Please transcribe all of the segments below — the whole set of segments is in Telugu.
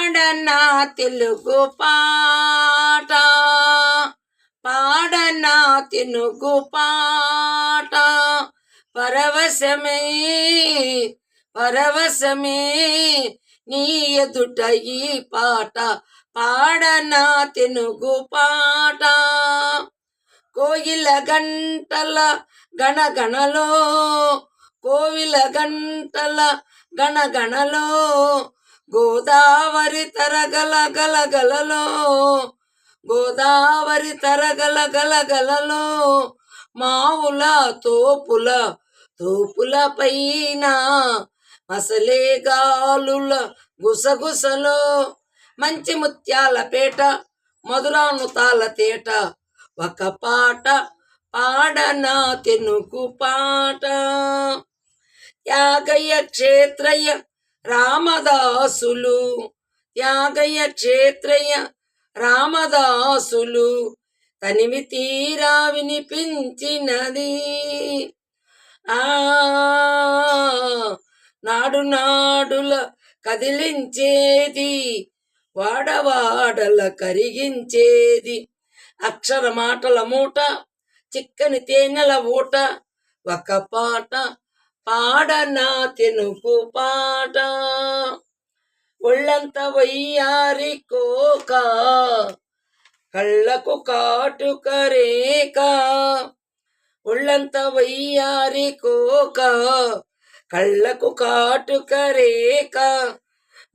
పాడనా తెలుగు పాట. పాడనా తెలుగు పాట. పరవశమే పరవశమే నీ ఎదుట ఈ పాట. పాడనా తెలుగు పాట. కోయిల గంటల గణగణలో కోవిల గంటల గణగణలో గోదావరి తరగల గలగలలో గోదావరి తరగల గలగలలో మావుల తోపుల తోపుల పైన మసలే గాలుల గుసగుసలో మంచి ముత్యాల పేట మధురానుతాల తేట ఒక పాట పాడనా తెనుకు పాట. యాగయ్య క్షేత్రయ్య రామదాసులు త్యాగయ్య క్షేత్రయ్య రామదాసులు తనివి తీరా వినిపించినది ఆ నాడు నాడుల కదిలించేది వాడవాడల కరిగించేది. అక్షర మాటల మూట చిక్కని తేనెల ఊట ఒక పాట పాడనా తెనుగు పాట. ఒళ్ళంత వయ్యారి కోక కళ్ళకు కాటుక రేక ఒళ్ళంత వయ్యారి కోక కళ్ళకు కాటుక రేక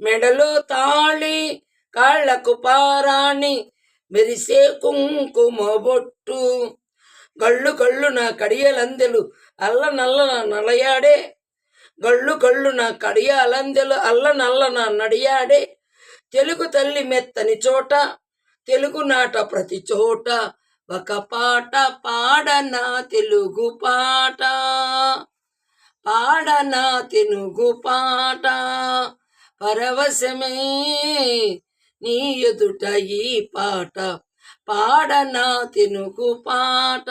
మెడలో తాళి కాళ్ళకు పారాణి మెరిసే కుంకుమ బొట్టు. గళ్ళు కళ్ళు నా కడియలందెలు అల్ల నల్ల నా నలయాడే. గళ్ళు కళ్ళు నా కడియాలందెలు అల్ల నల్ల నా నడియాడే. తెలుగు తల్లి మెత్తని చోట తెలుగు నాట ప్రతి చోట. ఒక పాట పాడనా తెలుగు పాట? పాడనా తెలుగు పాట? పరవశమే నీ ఎదుట ఈ పాట పాడనా తినుకు పాట.